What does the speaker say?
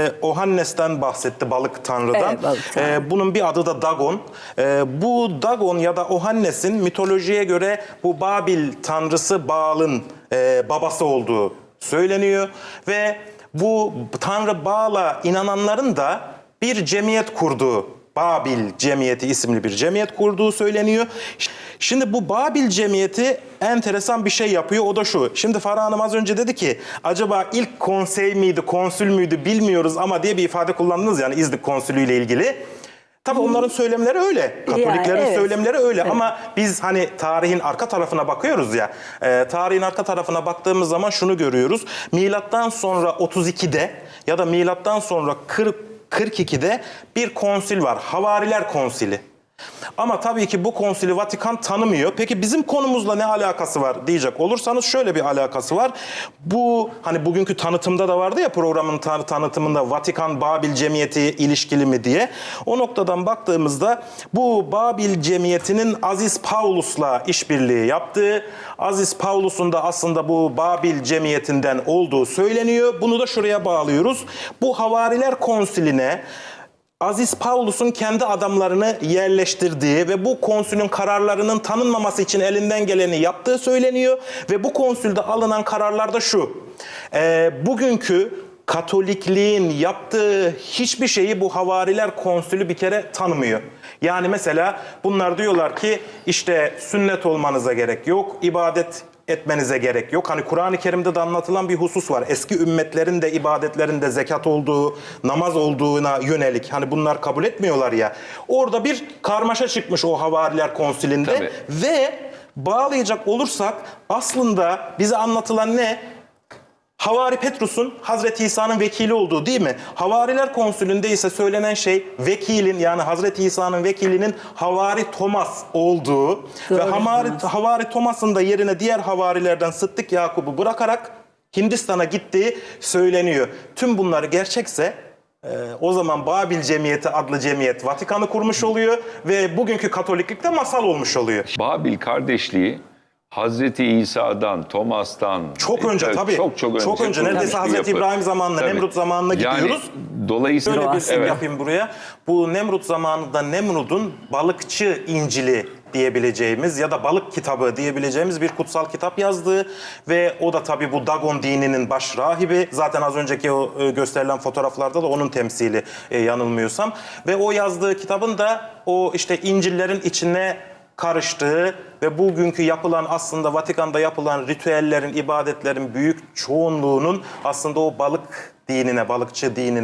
E, Ohannes'ten bahsetti balık tanrıdan. Evet, balık tanrı. E, bunun bir adı da Dagon. E, bu Dagon ya da Ohannes'in mitolojiye göre bu Babil tanrısı Baal'ın e, babası olduğu söyleniyor. Ve bu tanrı Baal'a inananların da bir cemiyet kurduğu, Babil Cemiyeti isimli bir cemiyet kurduğu söyleniyor. Şimdi bu Babil Cemiyeti enteresan bir şey yapıyor. O da şu. Şimdi Farah Hanım az önce dedi ki acaba ilk konsey miydi, konsül müydü bilmiyoruz ama diye bir ifade kullandınız yani İznik konsülü ile ilgili. Tabii onların söylemleri öyle. Katoliklerin evet. söylemleri öyle ama biz hani tarihin arka tarafına bakıyoruz ya. e, tarihin arka tarafına baktığımız zaman şunu görüyoruz. Milattan sonra 32'de ya da milattan sonra 40 42'de bir konsil var. Havariler Konsili. Ama tabii ki bu konsili Vatikan tanımıyor. Peki bizim konumuzla ne alakası var diyecek olursanız şöyle bir alakası var. Bu hani bugünkü tanıtımda da vardı ya programın tan- tanıtımında Vatikan Babil Cemiyeti ilişkili mi diye. O noktadan baktığımızda bu Babil Cemiyeti'nin Aziz Paulus'la işbirliği yaptığı, Aziz Paulus'un da aslında bu Babil Cemiyeti'nden olduğu söyleniyor. Bunu da şuraya bağlıyoruz. Bu Havariler Konsili'ne Aziz Paulus'un kendi adamlarını yerleştirdiği ve bu konsülün kararlarının tanınmaması için elinden geleni yaptığı söyleniyor. Ve bu konsülde alınan kararlar da şu. Ee, bugünkü Katolikliğin yaptığı hiçbir şeyi bu havariler konsülü bir kere tanımıyor. Yani mesela bunlar diyorlar ki işte sünnet olmanıza gerek yok, ibadet etmenize gerek yok. Hani Kur'an-ı Kerim'de de anlatılan bir husus var. Eski ümmetlerin de ibadetlerinde zekat olduğu, namaz olduğuna yönelik. Hani bunlar kabul etmiyorlar ya. Orada bir karmaşa çıkmış o havariler konsilinde. Tabii. Ve bağlayacak olursak aslında bize anlatılan ne? Havari Petrus'un Hazreti İsa'nın vekili olduğu değil mi? Havariler konsülünde ise söylenen şey vekilin yani Hazreti İsa'nın vekilinin Havari Thomas olduğu ve Doğru. Havari, Havari Thomas'ın da yerine diğer havarilerden Sıddık Yakub'u bırakarak Hindistan'a gittiği söyleniyor. Tüm bunları gerçekse e, o zaman Babil Cemiyeti adlı cemiyet Vatikan'ı kurmuş oluyor ve bugünkü Katoliklikte masal olmuş oluyor. Babil kardeşliği Hazreti İsa'dan, Thomas'tan Çok önce Evet, tabii. Çok çok önce. Çok önce. Neredeyse Hazreti yapı. İbrahim zamanına, Tabii. Nemrut zamanına Yani gidiyoruz. dolayısıyla Şöyle bir evet. yapayım buraya. Bu Nemrut zamanında Nemrut'un balıkçı İncil'i diyebileceğimiz ya da balık kitabı diyebileceğimiz bir kutsal kitap yazdığı ve o da tabii bu Dagon dininin baş rahibi. Zaten az önceki o e, gösterilen fotoğraflarda da onun temsili e, yanılmıyorsam. Ve o yazdığı kitabın da o işte İncil'lerin içine karıştığı ve bugünkü yapılan aslında Vatikan'da yapılan ritüellerin, ibadetlerin büyük çoğunluğunun aslında o balık dinine, balıkçı dinine